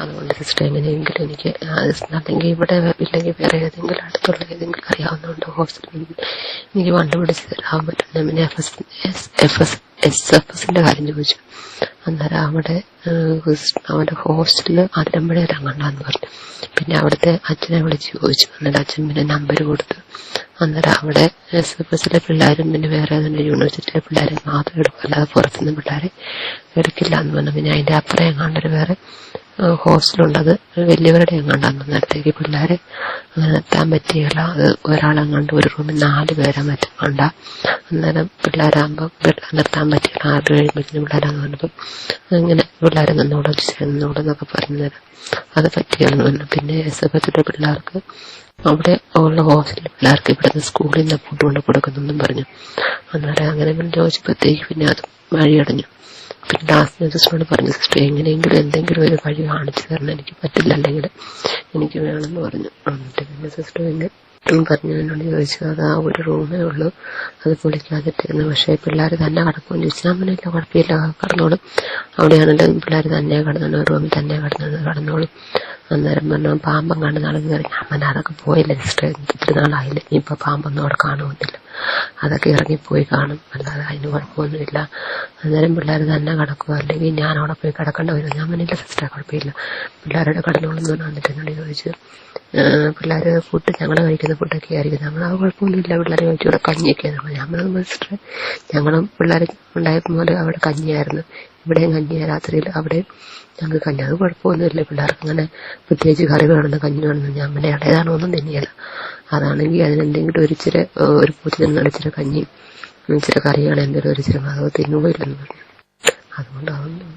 അതുകൊണ്ട് സിസ്റ്റർ എങ്ങനെയെങ്കിലും എനിക്ക് അല്ലെങ്കിൽ ഇവിടെ ഇല്ലെങ്കിൽ വേറെ ഏതെങ്കിലും അടുത്തുള്ള ഏതെങ്കിലും അറിയാവുന്നതുകൊണ്ട് ഹോസ്പിറ്റലിൽ എനിക്ക് കണ്ടുപിടിച്ച് തരാൻ പറ്റുന്ന പിന്നെ F S F S S F എസിന്റെ കാര്യം ചോദിച്ചു. അന്നേരം അവിടെ അവന്റെ ഹോസ്റ്റലിൽ അതിരമ്പഴയിൽ ഇറങ്ങണ്ടെന്ന് പറഞ്ഞു. പിന്നെ അവിടുത്തെ അച്ഛനെ വിളിച്ച് ചോദിച്ചു. അന്നേരം അച്ഛൻ പിന്നെ നമ്പർ കൊടുത്തു. അന്നേരം അവിടെ എസ് എഫ് എസിലെ പിള്ളേരും പിന്നെ വേറെ ഏതെങ്കിലും യൂണിവേഴ്സിറ്റിയിലെ പിള്ളേരെ മാത്രം എടുക്കും. അല്ലാതെ പുറത്തുനിന്ന് പിള്ളേരെ എടുക്കില്ല എന്ന് പറഞ്ഞു. പിന്നെ അതിന്റെ അപ്പുറം എങ്ങാണ്ടൊരു വേറെ ഹോസ്റ്റലുണ്ട് അത് വലിയവരുടെ എങ്ങാണ്ടാന്ന് നേരത്തേക്ക് പിള്ളേരെ അങ്ങനെ നിർത്താൻ പറ്റിയില്ല. അത് ഒരാളെങ്ങാണ്ട് ഒരു റൂമിൽ നാല് പേരെ മറ്റും കണ്ട അന്നേരം പിള്ളേരാകുമ്പോൾ നിർത്താൻ പറ്റിയില്ല. ആറ് കഴിയുമ്പോഴത്തേനും പറഞ്ഞപ്പം അങ്ങനെ പിള്ളേരെ നിന്നോടെ നിന്നോടെ എന്നൊക്കെ പറഞ്ഞു തരാം അത് പറ്റിയായിരുന്നു. പറഞ്ഞു പിന്നെ എസ് എഫ് എസിന്റെ പിള്ളേർക്ക് അവിടെ ഉള്ള ഹോസ്റ്റലിലെ പിള്ളേർക്ക് ഇവിടുന്ന് സ്കൂളിൽ നിന്ന് ഫുഡ് കൊണ്ട് കൊടുക്കുന്നെന്നും പറഞ്ഞു. അന്നേരം അങ്ങനെ ചോദിച്ചപ്പോഴത്തേക്ക് പിന്നെ അത് വഴിയടഞ്ഞു. ലാസ്റ്റ് സിസ്റ്ററോട് പറഞ്ഞു സിസ്റ്റർ എങ്ങനെയെങ്കിലും എന്തെങ്കിലും ഒരു വഴി കാണിച്ചു തരണം. എനിക്ക് പറ്റില്ല അല്ലെങ്കിൽ എനിക്ക് വേണമെന്ന് പറഞ്ഞു. എന്നിട്ട് പിന്നെ സിസ്റ്റർ പിന്നെ പറഞ്ഞു എന്നോട് ചോദിച്ചു അത് ആ ഒരു റൂമേ ഉള്ളൂ. അത് പൊളിക്കാതിട്ടിരുന്നു പക്ഷേ പിള്ളേർ തന്നെ കിടക്കുമെന്ന് ചോദിച്ചാൽ അങ്ങനെയില്ല കുഴപ്പമില്ല. കടന്നോളും. അവിടെയാണെങ്കിലും പിള്ളേർ തന്നെ കടന്നു റൂമിൽ തന്നെ കിടന്നത്. കടന്നോളും. അന്നേരം പറഞ്ഞു പാമ്പം കണ്ട് നാളെ കയറി. അമ്മ അതൊക്കെ പോയില്ല ജസ്റ്റ് ഇത്തിരി നാളായില്ല. ഇനിയിപ്പോ പാമ്പൊന്നും അവിടെ കാണുമെന്നില്ല അതൊക്കെ ഇറങ്ങിപ്പോയി കാണും. അല്ലാതെ അതിന് കുഴപ്പമൊന്നുമില്ല. അന്നേരം പിള്ളേർ തന്നെ കിടക്കുക അല്ലെങ്കിൽ ഞാൻ അവിടെ പോയി കിടക്കേണ്ട വരും. ഞാൻ പറഞ്ഞില്ല സിസ്റ്റർ കുഴപ്പമില്ല. പിള്ളേരുടെ കടന്നോളെന്ന് വന്നിട്ട് എന്നോട് ചോദിച്ചു. പിള്ളേർ ഫുഡ് ഞങ്ങൾ കഴിക്കുന്ന ഫുഡൊക്കെ ആയിരിക്കും. ഞങ്ങൾ അത് കുഴപ്പമൊന്നുമില്ല. പിള്ളേർ ഇവിടെ കഞ്ഞിയൊക്കെ ഞാൻ സിസ്റ്റർ ഞങ്ങളും പിള്ളേർ ഉണ്ടായപ്പോൾ പോലെ അവിടെ കഞ്ഞിയായിരുന്നു. ഇവിടെയും കഞ്ഞി രാത്രിയിൽ അവിടെ ഞങ്ങൾക്ക് കഞ്ഞി അത് കുഴപ്പമൊന്നുമില്ല. പിള്ളേർക്ക് അങ്ങനെ പ്രത്യേകിച്ച് കറി വേണമെന്ന് കഞ്ഞി വേണമെന്ന് ഞാൻ പിന്നെ ഇടയതാണോ ഒന്നും തന്നെയല്ല അതാണെങ്കിൽ അതിനെന്തെങ്കിലും ഒരു ഇച്ചിരി ഒരു പൂത്തി നിന്ന് ഇച്ചിരി കഞ്ഞി ഇച്ചിരി കറിയാണ് എന്തെങ്കിലും ഒരു ഇച്ചിരി അത് തിന്നുകയില്ലെന്ന് പറഞ്ഞു. അതുകൊണ്ട് അതൊന്നും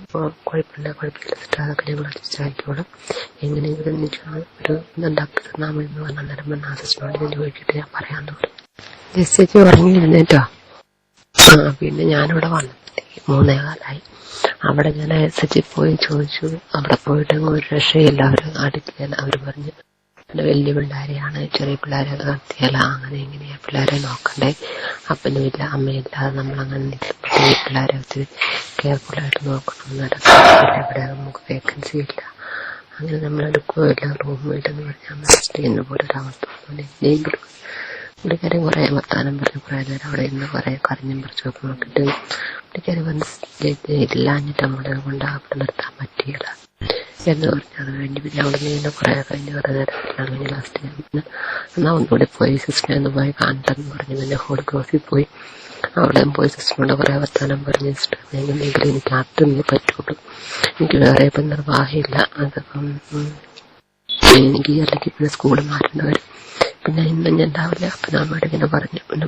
കുഴപ്പമില്ല കുഴപ്പമില്ല. അതൊക്കെ ഞങ്ങൾ അഡ്ജസ്റ്റ് എങ്ങനെയെങ്കിലും എനിക്ക് ഒരു ഇതുണ്ടാക്കി തന്നാൽ മതി എന്ന് പറഞ്ഞ അന്നേരം പറഞ്ഞ ആ ഞാൻ ചോദിച്ചിട്ട് ഞാൻ പറയാമെന്ന് പറഞ്ഞു. ജസ്റ്റ് ഉറങ്ങിയിരുന്നേറ്റോ ആ പിന്നെ ഞാനിവിടെ വന്നപ്പോഴത്തേക്ക് മൂന്നേ കാലായി. അവിടെ ഞാൻ എസ് എച്ച് പോയി ചോദിച്ചു. അവിടെ പോയിട്ട് ഒരു രക്ഷയില്ല അവർ അടിക്കാൻ അവർ പറഞ്ഞു വലിയ പിള്ളേരെയാണ്. ചെറിയ പിള്ളേരെ നടത്തിയാൽ അങ്ങനെ ഇങ്ങനെയാ പിള്ളേരെ നോക്കണ്ടേ. അപ്പനുമില്ല അമ്മയില്ലാതെ നമ്മളങ്ങനെ നിൽക്കുമ്പോൾ അങ്ങനെ പിള്ളേരെ ഒത്തിരി കെയർഫുള്ളായിട്ട് നോക്കണം ഇവിടെ നമുക്ക് വേക്കൻസി ഇല്ല. അങ്ങനെ നമ്മൾ എടുക്കുകയില്ല. റൂമില്ലെന്ന് പറഞ്ഞാൽ ചെയ്യുന്ന പോലെ ഒരു അവസ്ഥ എന്തെങ്കിലും പുള്ളിക്കാരൻ കുറെ വർത്താനം പറഞ്ഞു കുറെ നേരം അവിടെ ഇന്ന് കുറെ കരഞ്ഞും പറിച്ചൊക്കെ നോക്കിയിട്ട് വന്ന് ഇല്ലാഞ്ഞിട്ട് നമ്മളെ കൊണ്ട് അവിടെ നിർത്താൻ പറ്റിയില്ല എന്ന് പറഞ്ഞു അത് കഴിഞ്ഞ് പിന്നെ അവിടെ നിന്ന് കുറെ കഴിഞ്ഞ് കുറെ നേരം അങ്ങനെ ലാസ്റ്റ് പിന്നെ എന്നാ ഒന്നുകൂടി പോയി സിസ്റ്ററെ ഒന്ന് പോയി കാണട്ടെന്ന് പറഞ്ഞു പിന്നെ ഹോൾ ക്രോസിൽ പോയി. അവിടെ പോയി സിസ്റ്ററിനോട് കുറെ വർത്താനം പറഞ്ഞു സിസ്റ്റർ എങ്ങനെയെങ്കിലും എനിക്ക് അതൊന്നും പറ്റുള്ളൂ. എനിക്ക് വേറെ ഇപ്പം നിർവാഹമില്ല. അതിപ്പം എനിക്ക് അല്ലെങ്കിൽ പിന്നെ സ്കൂളിൽ മാറ്റേണ്ടി വരും. പിന്നെ ഇന്ന് ഞാൻ രാവിലെ അപ്പനമ്മയോട് ഇങ്ങനെ പറഞ്ഞു. പിന്നെ